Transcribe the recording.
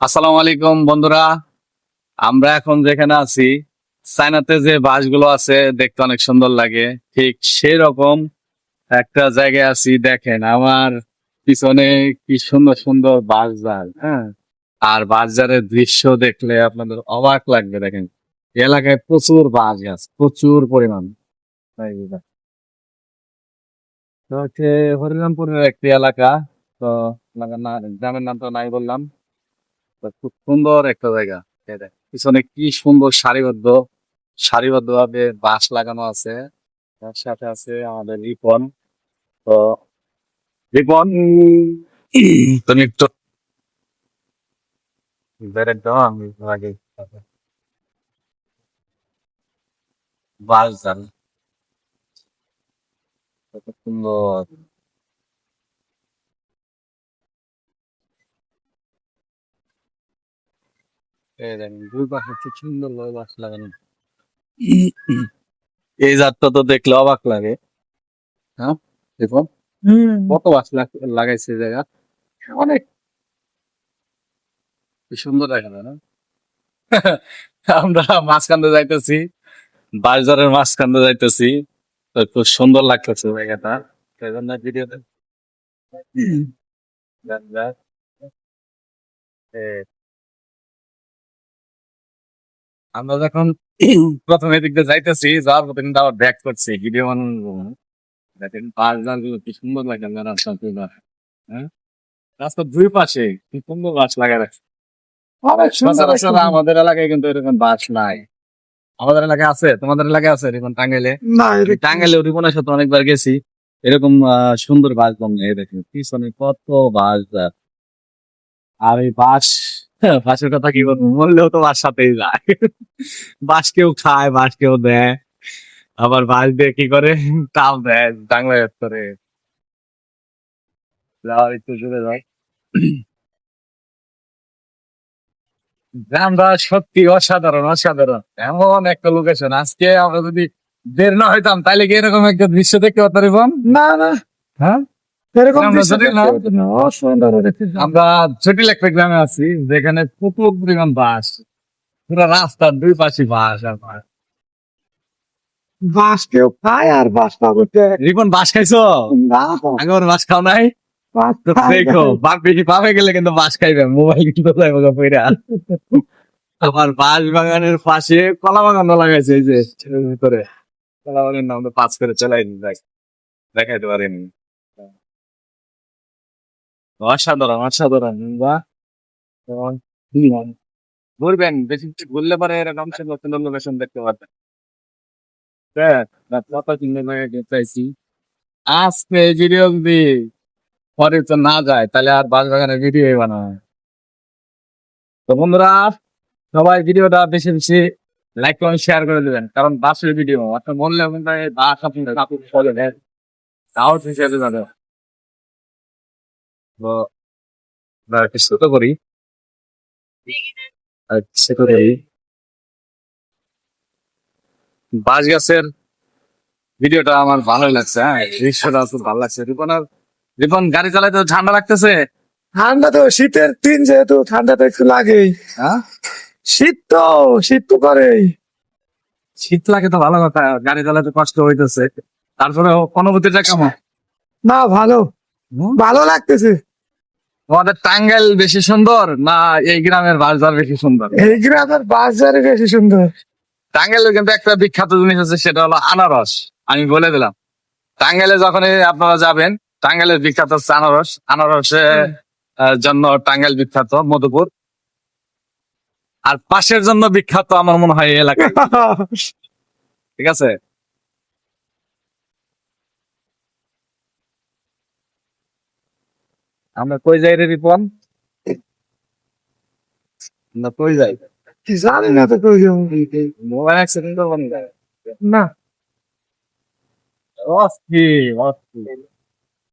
আসসালামু আলাইকুম, বন্ধুরা। আমরা এখন যেখানে আছি, চায়নাতে যে বাসগুলো আছে, দেখতে অনেক সুন্দর লাগে। ঠিক সেই রকম একটা জায়গায় আছি, দেখেন আমার পিছনে কি সুন্দর সুন্দর বাসজার হ্যাঁ? আর বাসজারের দৃশ্য দেখলে আপনাদের অবাক লাগবে, দেখেন। এলাকায় প্রচুর বাস গাছ প্রচুর পরিমাণ। হচ্ছে হরিরামপুরের একটি এলাকা, তো গ্রামের নাম তো নাই বললাম। খুব সুন্দর একটা জায়গা। পিছনে কি সুন্দর সারিবদ্ধ সারিবদ্ধ ভাবে বাঁশ লাগানো আছে। তার সাথে আছে আমাদের রিপন। তো, রিপন তুমি একটু বেরেক দাও আমি আগে বাস কত সুন্দর। দুই পাশে কি সুন্দর ভাবে বাস লাগানো। এই জাতটা তো দেখলে অবাক লাগে। হ্যাঁ দেখুন। কত বাস লাগাইছে জায়গা? অনেক। সুন্দর দেখা যায় না? আমরা মাঝখানে যাইতেছি বাজারের মাঝখানে যাইতেছি তো খুব সুন্দর লাগতেছে জায়গাটা। সেই জন্য ভিডিওতে আমরা যখন প্রথমে দিক দিয়ে যাইতেছি যাওয়ার পথে কিন্তু আবার ব্যাক করছি। ভিডিও বানানো দেখেন পাঁচগুলো কি সুন্দর লাগে না রাস্তা হ্যাঁ? রাস্তার দুই পাশে কি সুন্দর গাছ লাগায় রাখছে। আমাদের এলাকায় কিন্তু এরকম বাস নাই। আমাদের এলাকায় আছে? তোমাদের এলাকায় আছে এরকম টাঙ্গাইলে টাঙ্গাইলে রিপনের সাথে অনেকবার গেছি। এরকম সুন্দর বাস বম এই দেখেন পিছনে কত বাস আর এই বাস বাসের কথা কি বলব? মরলেও তো বাস সাথেই যায়। বাস কেউ খায় বাস কেউ দেয়। আবার বাস দিয়ে কি করে? তাও দেয় টাঙ্গা করে। যাওয়ার একটু জুড়ে যায়। গ্রামটা সত্যি অসাধারণ অসাধারণ। এমন একটা লোকেশন আজকে আমরা যদি বের না হইতাম, তাইলে কি এরকম একটা দৃশ্য দেখতে পারতাম না না। হ্যাঁ? এরকম আমরা জটিল একটা গ্রামে আছি যেখানে প্রচুর পরিমাণ বাস পুরো রাস্তার দুই পাশে বাস আর বাস কেউ খায় আর বাস রিপন বাস খাইছো? না। আগে বাস খাও নাই? দেখো। বাপ বেশি পাবে গেলে কিন্তু বাস খাইবে মোবাইল কিন্তু আমার বাস বাগানের পাশে কলা বাগানও লাগাইছে এই যে ভিতরে। কলা বাগানের নাম তো পাঁচ করে চালাই দেখ দেখাইতে পারেনি। অসাধারণ অসাধারণ বা ঘুরবেন বেশি বেশি ঘুরলে পরে এরকম সুন্দর সুন্দর লোকেশন দেখতে পারবেন হ্যাঁ, আজকে ভিডিও যদি পরে তো না যায় তাহলে আর বাস বাগানের ভিডিও বানায় তো বন্ধুরা সবাই ভিডিওটা বেশি বেশি লাইক কমেন্ট শেয়ার করে দেবেন কারণ বাসের ভিডিও আপনার বললে বাস আপনি কাপড় ফলে নেন। আউট হিসেবে যাবে। তো একটু ছোট করি। বাস গাছের ভিডিওটা আমার ভালোই লাগছে হ্যাঁ দৃশ্যটা ভালো লাগছে। রিপন রিপন গাড়ি তো ঠান্ডা লাগতেছে? ঠান্ডা তো শীতের দিন যেহেতু ঠান্ডা তো একটু লাগেই। হ্যাঁ? শীত তো শীত তো করেই। শীত লাগে তো ভালো কথা। গাড়ি চালাতে কষ্ট হইতেছে। তারপরে অনুভূতিটা কেমন? না ভালো। ভালো লাগতেছে। তোমাদের টাঙ্গাইল বেশি সুন্দর না এই গ্রামের বাজার বেশি সুন্দর? এই গ্রামের বাজারে বেশি সুন্দর। টাঙ্গাইলের কিন্তু একটা বিখ্যাত জিনিস আছে সেটা হলো আনারস। আমি বলে দিলাম। টাঙ্গাইলে যখন আপনারা যাবেন টাঙ্গাইলের বিখ্যাত হচ্ছে আনারস। আনারসের আহ, জন্য টাঙ্গাইল বিখ্যাত মধুপুর। আর পাশের জন্য বিখ্যাত আমার মনে হয় এই এলাকা ঠিক আছে? আমরা কই যাই রে রিপন? না কই যাই? কি জানি না তো কই যাব। মোবাইল অ্যাক্সিডেন্ট করব না না। অস্থির অস্থির